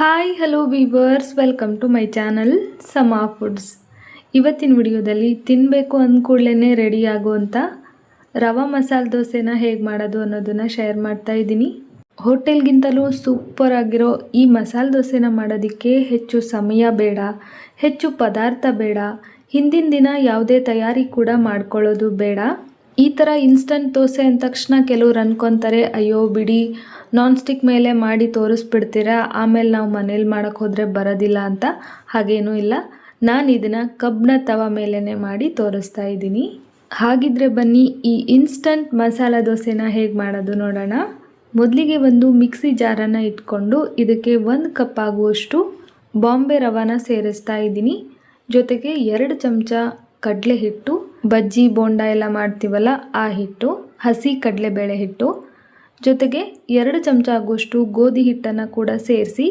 Hi hello viewers welcome to my channel Sama Foods ಇವತ್ತಿನ ವಿಡಿಯೋದಲ್ಲಿ ತಿನ್ನಬೇಕು ಅಂದ್ಕೂಡ್ಲೇ ರೆಡಿ ಆಗುವಂಥ ರವಾ ಮಸಾಲ ದೋಸೆನ ಹೇಗೆ ಮಾಡೋದು ಅನ್ನೋದನ್ನು ಶೇರ್ ಮಾಡ್ತಾ ಇದ್ದೀನಿ. ಹೋಟೆಲ್ಗಿಂತಲೂ ಸೂಪರ್ ಆಗಿರೋ ಈ ಮಸಾಲ ದೋಸೆನ ಮಾಡೋದಕ್ಕೆ ಹೆಚ್ಚು ಸಮಯ ಬೇಡ, ಹೆಚ್ಚು ಪದಾರ್ಥ ಬೇಡ, ಹಿಂದಿನ ದಿನ ಯಾವುದೇ ತಯಾರಿ ಕೂಡ ಮಾಡ್ಕೊಳ್ಳೋದು ಬೇಡ. ಈ ಥರ ಇನ್ಸ್ಟಂಟ್ ದೋಸೆ ಅಂದ ತಕ್ಷಣ ಕೆಲವ್ರು ಅನ್ಕೊತಾರೆ, ಅಯ್ಯೋ ಬಿಡಿ ನಾನ್ ಸ್ಟಿಕ್ ಮೇಲೆ ಮಾಡಿ ತೋರಿಸ್ಬಿಡ್ತೀರಾ? ಆಮೇಲೆ ನಾವು ಮನೇಲಿ ಮಾಡೋಕ್ಕೆ ಹೋದರೆ ಬರೋದಿಲ್ಲ ಅಂತ ಹಾಗೇನೂ ಇಲ್ಲ. ನಾನು ಇದನ್ನು ಕಬ್ಬಿಣ ತವ ಮೇಲೇ ಮಾಡಿ ತೋರಿಸ್ತಾ ಇದ್ದೀನಿ. ಹಾಗಿದ್ರೆ ಬನ್ನಿ, ಈ ಇನ್ಸ್ಟಂಟ್ ಮಸಾಲ ದೋಸೆನ ಹೇಗೆ ಮಾಡೋದು ನೋಡೋಣ. ಮೊದಲಿಗೆ ಒಂದು ಮಿಕ್ಸಿ ಜಾರನ್ನು ಇಟ್ಕೊಂಡು ಇದಕ್ಕೆ ಒಂದು ಕಪ್ ಆಗುವಷ್ಟು ಬಾಂಬೆ ರವಾನ ಸೇರಿಸ್ತಾ ಇದ್ದೀನಿ. ಜೊತೆಗೆ ಎರಡು ಚಮಚ ಕಡಲೆ ಹಿಟ್ಟು ಬಜ್ಜಿ, ಬೋಂಡ ಎಲ್ಲ ಮಾಡ್ತೀವಲ್ಲ ಆ ಹಿಟ್ಟು, ಹಸಿ ಕಡಲೆಬೇಳೆ ಹಿಟ್ಟು ಜೊತೆಗೆ ಎರಡು ಚಮಚ ಆಗುವಷ್ಟು ಗೋಧಿ ಹಿಟ್ಟನ್ನು ಕೂಡ ಸೇರಿಸಿ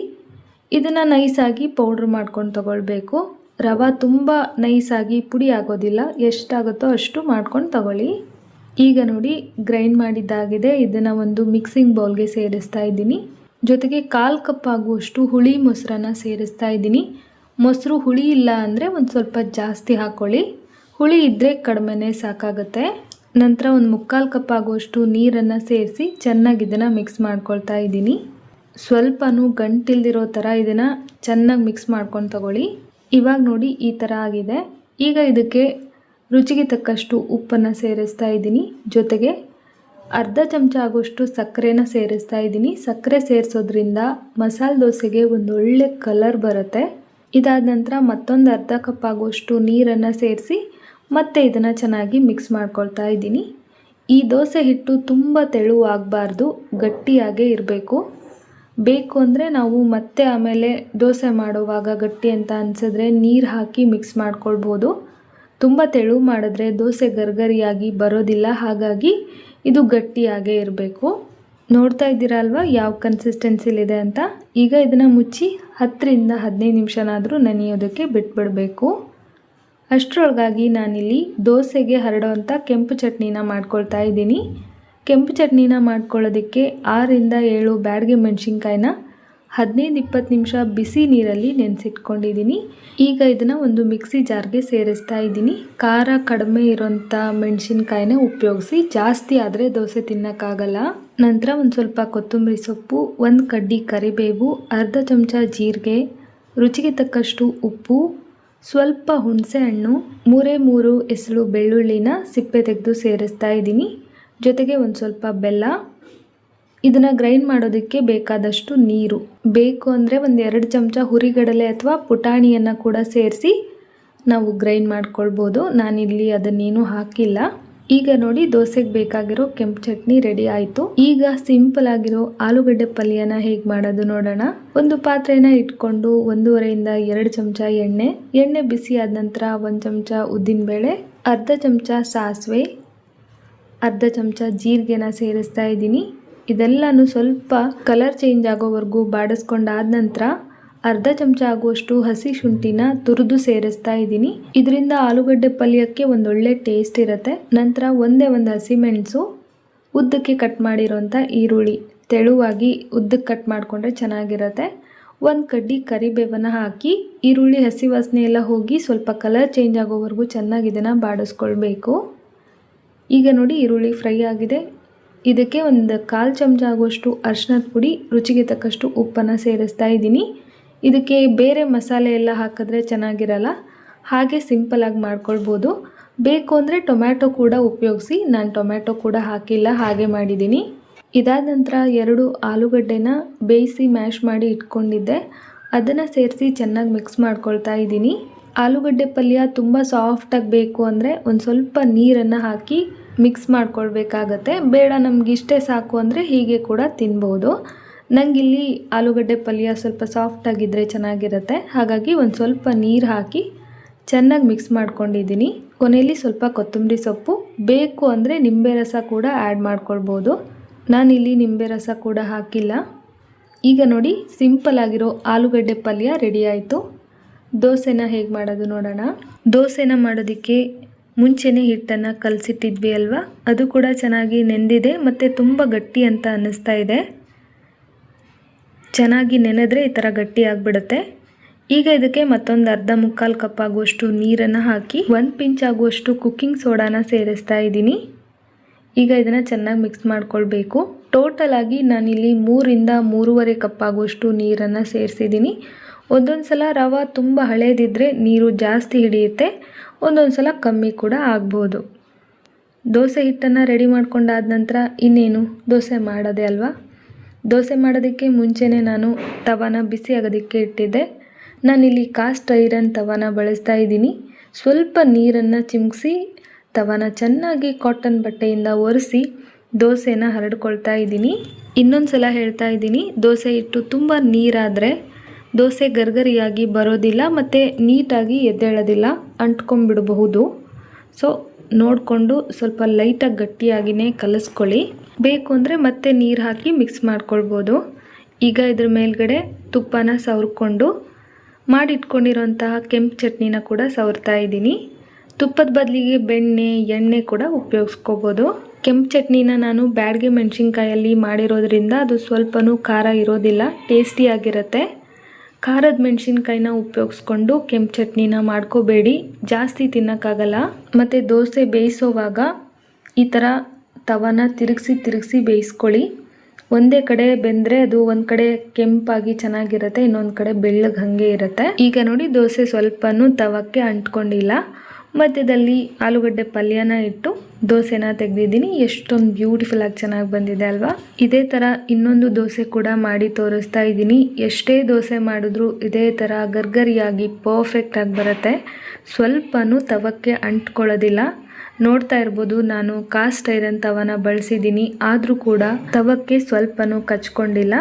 ಇದನ್ನು ನೈಸಾಗಿ ಪೌಡ್ರ್ ಮಾಡ್ಕೊಂಡು ತಗೊಳ್ಬೇಕು. ರವೆ ತುಂಬ ನೈಸಾಗಿ ಪುಡಿ ಆಗೋದಿಲ್ಲ, ಎಷ್ಟಾಗುತ್ತೋ ಅಷ್ಟು ಮಾಡ್ಕೊಂಡು ತಗೊಳ್ಳಿ. ಈಗ ನೋಡಿ, ಗ್ರೈಂಡ್ ಮಾಡಿದ್ದಾಗಿದೆ ಇದನ್ನು ಒಂದು ಮಿಕ್ಸಿಂಗ್ ಬೌಲ್ಗೆ ಸೇರಿಸ್ತಾ ಇದ್ದೀನಿ. ಜೊತೆಗೆ ಕಾಲು ಕಪ್ ಆಗುವಷ್ಟು ಹುಳಿ ಮೊಸರನ್ನ ಸೇರಿಸ್ತಾ ಇದ್ದೀನಿ. ಮೊಸರು ಹುಳಿ ಇಲ್ಲ ಅಂದರೆ ಒಂದು ಸ್ವಲ್ಪ ಜಾಸ್ತಿ ಹಾಕ್ಕೊಳ್ಳಿ ಹುಳಿ ಇದ್ದರೆ ಕಡಿಮೆನೇ ಸಾಕಾಗುತ್ತೆ. ನಂತರ ಒಂದು ಮುಕ್ಕಾಲು ಕಪ್ ಆಗುವಷ್ಟು ನೀರನ್ನು ಸೇರಿಸಿ ಚೆನ್ನಾಗಿ ಇದನ್ನು ಮಿಕ್ಸ್ ಮಾಡ್ಕೊಳ್ತಾ ಇದ್ದೀನಿ. ಸ್ವಲ್ಪನೂ ಗಂಟಿಲ್ದಿರೋ ಥರ ಇದನ್ನು ಚೆನ್ನಾಗಿ ಮಿಕ್ಸ್ ಮಾಡ್ಕೊಂಡು ತಗೊಳ್ಳಿ. ಇವಾಗ ನೋಡಿ ಈ ಥರ ಆಗಿದೆ. ಈಗ ಇದಕ್ಕೆ ರುಚಿಗೆ ತಕ್ಕಷ್ಟು ಉಪ್ಪನ್ನು ಸೇರಿಸ್ತಾ ಇದ್ದೀನಿ. ಜೊತೆಗೆ ಅರ್ಧ ಚಮಚ ಆಗುವಷ್ಟು ಸಕ್ಕರೆನ ಸೇರಿಸ್ತಾ ಇದ್ದೀನಿ. ಸಕ್ಕರೆ ಸೇರಿಸೋದ್ರಿಂದ ಮಸಾಲೆ ದೋಸೆಗೆ ಒಂದು ಒಳ್ಳೆ ಕಲರ್ ಬರುತ್ತೆ. ಇದಾದ ನಂತರ ಮತ್ತೊಂದು ಅರ್ಧ ಕಪ್ ಆಗುವಷ್ಟು ನೀರನ್ನು ಸೇರಿಸಿ ಮತ್ತೆ ಇದನ್ನು ಚೆನ್ನಾಗಿ ಮಿಕ್ಸ್ ಮಾಡ್ಕೊಳ್ತಾ ಇದ್ದೀನಿ. ಈ ದೋಸೆ ಹಿಟ್ಟು ತುಂಬ ತೆಳುವಾಗಬಾರ್ದು, ಗಟ್ಟಿಯಾಗೇ ಇರಬೇಕು. ಬೇಕು ಅಂದರೆ ನಾವು ಮತ್ತೆ ಆಮೇಲೆ ದೋಸೆ ಮಾಡುವಾಗ ಗಟ್ಟಿ ಅಂತ ಅನಿಸಿದ್ರೆ ನೀರು ಹಾಕಿ ಮಿಕ್ಸ್ ಮಾಡ್ಕೊಳ್ಬೋದು. ತುಂಬ ತೆಳು ಮಾಡಿದ್ರೆ ದೋಸೆ ಗರ್ಗರಿಯಾಗಿ ಬರೋದಿಲ್ಲ, ಹಾಗಾಗಿ ಇದು ಗಟ್ಟಿಯಾಗೇ ಇರಬೇಕು. ನೋಡ್ತಾ ಇದ್ದೀರಾ ಅಲ್ವಾ ಯಾವ ಕನ್ಸಿಸ್ಟೆನ್ಸಿಲಿದೆ ಅಂತ? ಈಗ ಇದನ್ನು ಮುಚ್ಚಿ ಹತ್ತರಿಂದ ಹದಿನೈದು ನಿಮಿಷನಾದರೂ ನೆನೆಯೋದಕ್ಕೆ ಬಿಟ್ಬಿಡಬೇಕು. ಅಷ್ಟರೊಳಗಾಗಿ ನಾನಿಲ್ಲಿ ದೋಸೆಗೆ ಹರಡುವಂಥ ಕೆಂಪು ಚಟ್ನಿನ ಮಾಡ್ಕೊಳ್ತಾ ಇದ್ದೀನಿ. ಕೆಂಪು ಚಟ್ನಿನ ಮಾಡ್ಕೊಳ್ಳೋದಕ್ಕೆ ಆರರಿಂದ ಏಳು ಬ್ಯಾಡ್ಗೆ ಮೆಣಸಿನ್ಕಾಯಿನ ಹದಿನೈದು ಇಪ್ಪತ್ತು ನಿಮಿಷ ಬಿಸಿ ನೀರಲ್ಲಿ ನೆನೆಸಿಟ್ಕೊಂಡಿದ್ದೀನಿ. ಈಗ ಇದನ್ನು ಒಂದು ಮಿಕ್ಸಿ ಜಾರ್ಗೆ ಸೇರಿಸ್ತಾ ಇದ್ದೀನಿ. ಖಾರ ಕಡಿಮೆ ಇರೋಂಥ ಮೆಣಸಿನ್ಕಾಯಿನ ಉಪಯೋಗಿಸಿ. ಜಾಸ್ತಿ ಆದರೆ ದೋಸೆ ತಿನ್ನೋಕ್ಕಾಗಲ್ಲ. ನಂತರ ಒಂದು ಸ್ವಲ್ಪ ಕೊತ್ತಂಬರಿ ಸೊಪ್ಪು, ಒಂದು ಕಡ್ಡಿ ಕರಿಬೇವು, ಅರ್ಧ ಚಮಚ ಜೀರಿಗೆ, ರುಚಿಗೆ ತಕ್ಕಷ್ಟು ಉಪ್ಪು ಸ್ವಲ್ಪ ಹುಣಸೆಹಣ್ಣು, ಮೂರೇ ಮೂರು ಎಸಳು ಬೆಳ್ಳುಳ್ಳಿನ ಸಿಪ್ಪೆ ತೆಗೆದು ಸೇರಿಸ್ತಾ ಇದ್ದೀನಿ. ಜೊತೆಗೆ ಒಂದು ಸ್ವಲ್ಪ ಬೆಲ್ಲ. ಇದನ್ನು ಗ್ರೈಂಡ್ ಮಾಡೋದಕ್ಕೆ ಬೇಕಾದಷ್ಟು ನೀರು. ಬೇಕು ಅಂದರೆ ಒಂದು ಎರಡು ಚಮಚ ಹುರಿಗಡಲೆ ಅಥವಾ ಪುಟಾಣಿಯನ್ನು ಕೂಡ ಸೇರಿಸಿ ನಾವು ಗ್ರೈಂಡ್ ಮಾಡ್ಕೊಳ್ಬೋದು. ನಾನಿಲ್ಲಿ ಅದನ್ನೇನು ಹಾಕಿಲ್ಲ. ಈಗ ನೋಡಿ ದೋಸೆಗೆ ಬೇಕಾಗಿರೋ ಕೆಂಪು ಚಟ್ನಿ ರೆಡಿ ಆಯ್ತು. ಈಗ ಸಿಂಪಲ್ ಆಗಿರೋ ಆಲೂಗಡ್ಡೆ ಪಲ್ಯನ ಹೇಗೆ ಮಾಡೋದು ನೋಡೋಣ. ಒಂದು ಪಾತ್ರೆನ ಇಟ್ಕೊಂಡು ಒಂದೂವರೆಯಿಂದ ಎರಡು ಚಮಚ ಎಣ್ಣೆ. ಎಣ್ಣೆ ಬಿಸಿ ಆದ ನಂತರ ಒಂದು ಚಮಚ ಉದ್ದಿನಬೇಳೆ, ಅರ್ಧ ಚಮಚ ಸಾಸಿವೆ, ಅರ್ಧ ಚಮಚ ಜೀರಿಗೆನ ಸೇರಿಸ್ತಾ ಇದ್ದೀನಿ. ಇದೆಲ್ಲನೂ ಸ್ವಲ್ಪ ಕಲರ್ ಚೇಂಜ್ ಆಗೋವರೆಗೂ ಬಾಡಿಸ್ಕೊಂಡಾದ ನಂತರ ಅರ್ಧ ಚಮಚ ಆಗುವಷ್ಟು ಹಸಿ ಶುಂಠಿನ ತುರಿದು ಸೇರಿಸ್ತಾ ಇದ್ದೀನಿ. ಇದರಿಂದ ಆಲೂಗಡ್ಡೆ ಪಲ್ಯಕ್ಕೆ ಒಂದೊಳ್ಳೆ ಟೇಸ್ಟ್ ಇರುತ್ತೆ. ನಂತರ ಒಂದೇ ಒಂದು ಹಸಿಮೆಣಸು ಉದ್ದಕ್ಕೆ ಕಟ್ ಮಾಡಿರೋಂಥ ಈರುಳ್ಳಿ, ತೆಳುವಾಗಿ ಉದ್ದಕ್ಕೆ ಕಟ್ ಮಾಡಿಕೊಂಡ್ರೆ ಚೆನ್ನಾಗಿರುತ್ತೆ. ಒಂದು ಕಡ್ಡಿ ಕರಿಬೇವನ್ನು ಹಾಕಿ ಈರುಳ್ಳಿ ಹಸಿ ವಾಸನೆ ಎಲ್ಲ ಹೋಗಿ ಸ್ವಲ್ಪ ಕಲರ್ ಚೇಂಜ್ ಆಗೋವರೆಗೂ ಚೆನ್ನಾಗಿ ಇದನ್ನು ಬಾಡಿಸ್ಕೊಳ್ಬೇಕು. ಈಗ ನೋಡಿ ಈರುಳ್ಳಿ ಫ್ರೈ ಆಗಿದೆ. ಇದಕ್ಕೆ ಒಂದು ಕಾಲು ಚಮಚ ಆಗುವಷ್ಟು ಅರ್ಶಿನದ ಪುಡಿ, ರುಚಿಗೆ ತಕ್ಕಷ್ಟು ಉಪ್ಪನ್ನು ಸೇರಿಸ್ತಾ ಇದ್ದೀನಿ. ಇದಕ್ಕೆ ಬೇರೆ ಮಸಾಲೆ ಎಲ್ಲ ಹಾಕಿದ್ರೆ ಚೆನ್ನಾಗಿರಲ್ಲ? ಹಾಗೆ ಸಿಂಪಲಾಗಿ ಮಾಡ್ಕೊಳ್ಬೋದು. ಬೇಕು ಅಂದರೆ ಟೊಮ್ಯಾಟೊ ಕೂಡ ಉಪಯೋಗಿಸಿ. ನಾನು ಟೊಮ್ಯಾಟೊ ಕೂಡ ಹಾಕಿಲ್ಲ, ಹಾಗೆ ಮಾಡಿದ್ದೀನಿ. ಇದಾದ ನಂತರ ಎರಡು ಆಲೂಗಡ್ಡೆನ ಬೇಯಿಸಿ ಮ್ಯಾಶ್ ಮಾಡಿ ಇಟ್ಕೊಂಡಿದ್ದೆ. ಅದನ್ನು ಸೇರಿಸಿ ಚೆನ್ನಾಗಿ ಮಿಕ್ಸ್ ಮಾಡ್ಕೊಳ್ತಾ ಇದ್ದೀನಿ. ಆಲೂಗಡ್ಡೆ ಪಲ್ಯ ತುಂಬ ಸಾಫ್ಟಾಗಿ ಬೇಕು ಅಂದರೆ ಒಂದು ಸ್ವಲ್ಪ ನೀರನ್ನು ಹಾಕಿ ಮಿಕ್ಸ್ ಮಾಡ್ಕೊಳ್ಬೇಕಾಗತ್ತೆ. ಬೇಡ ನಮಗಿಷ್ಟೇ ಸಾಕು ಅಂದರೆ ಹೀಗೆ ಕೂಡ ತಿನ್ಬೋದು. ನನಗಿಲ್ಲಿ ಆಲೂಗಡ್ಡೆ ಪಲ್ಯ ಸ್ವಲ್ಪ ಸಾಫ್ಟಾಗಿದ್ದರೆ ಚೆನ್ನಾಗಿರುತ್ತೆ. ಹಾಗಾಗಿ ಒಂದು ಸ್ವಲ್ಪ ನೀರು ಹಾಕಿ ಚೆನ್ನಾಗಿ ಮಿಕ್ಸ್ ಮಾಡ್ಕೊಂಡಿದ್ದೀನಿ. ಕೊನೆಯಲ್ಲಿ ಸ್ವಲ್ಪ ಕೊತ್ತಂಬರಿ ಸೊಪ್ಪು. ಬೇಕು ಅಂದರೆ ನಿಂಬೆ ರಸ ಕೂಡ ಆ್ಯಡ್ ಮಾಡ್ಕೊಳ್ಬೋದು. ನಾನಿಲ್ಲಿ ನಿಂಬೆ ರಸ ಕೂಡ ಹಾಕಿಲ್ಲ. ಈಗ ನೋಡಿ ಸಿಂಪಲ್ ಆಗಿರೋ ಆಲೂಗಡ್ಡೆ ಪಲ್ಯ ರೆಡಿ ಆಯಿತು. ದೋಸೆನ ಹೇಗೆ ಮಾಡೋದು ನೋಡೋಣ. ದೋಸೆನ ಮಾಡೋದಕ್ಕೆ ಮುಂಚೆನೇ ಹಿಟ್ಟನ್ನು ಕಲಸಿಟ್ಟಿದ್ವಿ ಅಲ್ವಾ? ಅದು ಕೂಡ ಚೆನ್ನಾಗಿ ನೆಂದಿದೆ ಮತ್ತು ತುಂಬ ಗಟ್ಟಿ ಅಂತ ಅನ್ನಿಸ್ತಾ ಇದೆ. ಚೆನ್ನಾಗಿ ನೆನೆದ್ರೆ ಈ ಥರ ಗಟ್ಟಿ ಆಗಿಬಿಡುತ್ತೆ. ಈಗ ಇದಕ್ಕೆ ಮತ್ತೊಂದು ಅರ್ಧ ಮುಕ್ಕಾಲು ಕಪ್ ಆಗುವಷ್ಟು ನೀರನ್ನು ಹಾಕಿ ಒಂದು ಪಿಂಚ್ ಆಗುವಷ್ಟು ಕುಕ್ಕಿಂಗ್ ಸೋಡಾನ ಸೇರಿಸ್ತಾ ಇದ್ದೀನಿ. ಈಗ ಇದನ್ನು ಚೆನ್ನಾಗಿ ಮಿಕ್ಸ್ ಮಾಡ್ಕೊಳ್ಬೇಕು. ಟೋಟಲ್ ಆಗಿ ನಾನಿಲ್ಲಿ ಮೂರಿಂದ ಮೂರುವರೆ ಕಪ್ ಆಗುವಷ್ಟು ನೀರನ್ನು ಸೇರಿಸಿದ್ದೀನಿ. ಒಂದೊಂದು ಸಲ ರವೆ ತುಂಬ ಹಳೇದಿದ್ದರೆ ನೀರು ಜಾಸ್ತಿ ಹಿಡಿಯುತ್ತೆ. ಒಂದೊಂದು ಸಲ ಕಮ್ಮಿ ಕೂಡ ಆಗ್ಬೋದು. ದೋಸೆ ಹಿಟ್ಟನ್ನು ರೆಡಿ ಮಾಡ್ಕೊಂಡಾದ ನಂತರ ಇನ್ನೇನು? ದೋಸೆ ಮಾಡೋದೇ ಅಲ್ವಾ? ದೋಸೆ ಮಾಡೋದಕ್ಕೆ ಮುಂಚೆನೇ ನಾನು ತವಾನ ಬಿಸಿ ಆಗೋದಕ್ಕೆ ಇಟ್ಟಿದ್ದೆ. ನಾನಿಲ್ಲಿ ಕಾಸ್ಟ್ ಐರನ್ ತವಾನ ಬಳಸ್ತಾ ಇದ್ದೀನಿ. ಸ್ವಲ್ಪ ನೀರನ್ನು ಚಿಮುಕ್ಸಿ ತವಾನ ಚೆನ್ನಾಗಿ ಕಾಟನ್ ಬಟ್ಟೆಯಿಂದ ಒರೆಸಿ ದೋಸೆನ ಹರಡ್ಕೊಳ್ತಾ ಇದ್ದೀನಿ. ಇನ್ನೊಂದು ಸಲ ಹೇಳ್ತಾ ಇದ್ದೀನಿ, ದೋಸೆ ಇಟ್ಟು ತುಂಬ ನೀರಾದರೆ ದೋಸೆ ಗರ್ಗರಿಯಾಗಿ ಬರೋದಿಲ್ಲ ಮತ್ತು ನೀಟಾಗಿ ಎದ್ದೇಳೋದಿಲ್ಲ, ಅಂಟ್ಕೊಂಡ್ಬಿಡಬಹುದು. ಸೊ ನೋಡಿಕೊಂಡು ಸ್ವಲ್ಪ ಲೈಟಾಗಿ ಗಟ್ಟಿಯಾಗಿಯೇ ಕಲಸ್ಕೊಳ್ಳಿ. ಬೇಕು ಅಂದರೆ ಮತ್ತೆ ನೀರು ಹಾಕಿ ಮಿಕ್ಸ್ ಮಾಡ್ಕೊಳ್ಬೋದು. ಈಗ ಇದ್ರ ಮೇಲ್ಗಡೆ ತುಪ್ಪನ ಸವರ್ಕೊಂಡು ಮಾಡಿಟ್ಕೊಂಡಿರೋಂತಹ ಕೆಂಪು ಚಟ್ನಿನ ಕೂಡ ಸವರ್ತಾ ಇದ್ದೀನಿ. ತುಪ್ಪದ ಬದಲಿಗೆ ಬೆಣ್ಣೆ, ಎಣ್ಣೆ ಕೂಡ ಉಪಯೋಗಿಸ್ಕೋಬೋದು. ಕೆಂಪು ಚಟ್ನಿನ ನಾನು ಬ್ಯಾಡ್ಗೆ ಮೆಣಸಿನ್ಕಾಯಲ್ಲಿ ಮಾಡಿರೋದ್ರಿಂದ ಅದು ಸ್ವಲ್ಪನೂ ಖಾರ ಇರೋದಿಲ್ಲ ಟೇಸ್ಟಿಯಾಗಿರುತ್ತೆ ಖಾರದ ಮೆಣಸಿನ್ಕಾಯಿನ ಉಪಯೋಗಿಸ್ಕೊಂಡು ಕೆಂಪು ಚಟ್ನಿನ ಮಾಡ್ಕೋಬೇಡಿ. ಜಾಸ್ತಿ ತಿನ್ನೋಕ್ಕಾಗಲ್ಲ. ಮತ್ತು ದೋಸೆ ಬೇಯಿಸೋವಾಗ ಈ ಥರ ತವನ ತಿರುಗಿಸಿ ತಿರುಗಿಸಿ ಬೇಯಿಸ್ಕೊಳ್ಳಿ. ಒಂದೇ ಕಡೆ ಬೆಂದರೆ ಅದು ಒಂದು ಕಡೆ ಕೆಂಪಾಗಿ ಚೆನ್ನಾಗಿರುತ್ತೆ, ಇನ್ನೊಂದು ಕಡೆ ಬೆಳ್ಳಗೆ ಹಾಗೆ ಇರುತ್ತೆ. ಈಗ ನೋಡಿ ದೋಸೆ ಸ್ವಲ್ಪನೂ ತವಕ್ಕೆ ಅಂಟ್ಕೊಂಡಿಲ್ಲ. ಮಧ್ಯದಲ್ಲಿ ಆಲೂಗಡ್ಡೆ ಪಲ್ಯನ ಇಟ್ಟು ದೋಸೆನ ತೆಗೆದಿದ್ದೀನಿ. ಎಷ್ಟೊಂದು ಬ್ಯೂಟಿಫುಲ್ ಆಗಿ ಚೆನ್ನಾಗಿ ಬಂದಿದೆ ಅಲ್ವಾ? ಇದೇ ಥರ ಇನ್ನೊಂದು ದೋಸೆ ಕೂಡ ಮಾಡಿ ತೋರಿಸ್ತಾ ಇದ್ದೀನಿ. ಎಷ್ಟೇ ದೋಸೆ ಮಾಡಿದ್ರೂ ಇದೇ ಥರ ಗರ್ಗರಿಯಾಗಿ ಪರ್ಫೆಕ್ಟಾಗಿ ಬರುತ್ತೆ. ಸ್ವಲ್ಪನೂ ತವಕ್ಕೆ ಅಂಟ್ಕೊಳ್ಳೋದಿಲ್ಲ. ನೋಡ್ತಾ ಇರ್ಬೋದು, ನಾನು ಕಾಸ್ಟ್ ಐರನ್ ತವನ ಬಳಸಿದ್ದೀನಿ. ಆದರೂ ಕೂಡ ತವಕ್ಕೆ ಸ್ವಲ್ಪನೂ ಕಚ್ಕೊಂಡಿಲ್ಲ.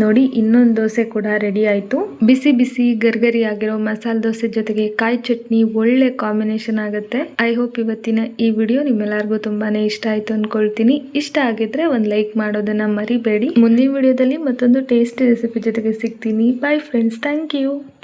ನೋಡಿ, ಇನ್ನೊಂದು ದೋಸೆ ಕೂಡ ರೆಡಿ ಆಯಿತು. ಬಿಸಿ ಬಿಸಿ ಗರ್ಗರಿ ಆಗಿರೋ ಮಸಾಲೆ ದೋಸೆ ಜೊತೆಗೆ ಕಾಯಿ ಚಟ್ನಿ ಒಳ್ಳೆ ಕಾಂಬಿನೇಷನ್ ಆಗುತ್ತೆ. ಐ ಹೋಪ್ ಇವತ್ತಿನ ಈ ವಿಡಿಯೋ ನಿಮ್ಮೆಲ್ಲರಿಗೂ ತುಂಬಾನೇ ಇಷ್ಟ ಆಯಿತು ಅಂದ್ಕೊಳ್ತೀನಿ ಇಷ್ಟ ಆಗಿದ್ರೆ ಒಂದು ಲೈಕ್ ಮಾಡೋದನ್ನ ಮರಿಬೇಡಿ. ಮುಂದಿನ ವಿಡಿಯೋದಲ್ಲಿ ಮತ್ತೊಂದು ಟೇಸ್ಟಿ ರೆಸಿಪಿ ಜೊತೆಗೆ ಸಿಗ್ತೀನಿ. Bye friends thank you